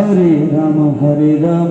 হরে রাম হরে Ram.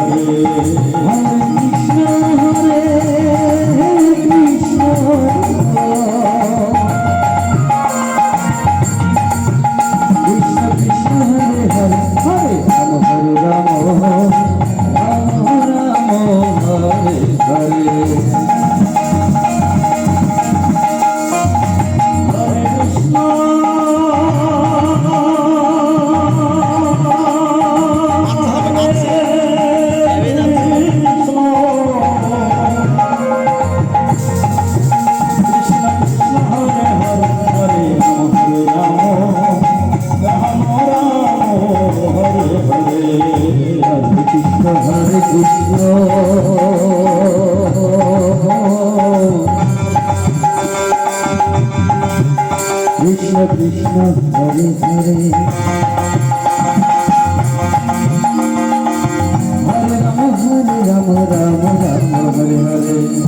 I'm ধরে ধরে হরে রাম হরে রাম রাম রাম হরে হরে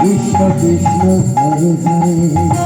কৃষ্ণ কৃষ্ণ হরে হরে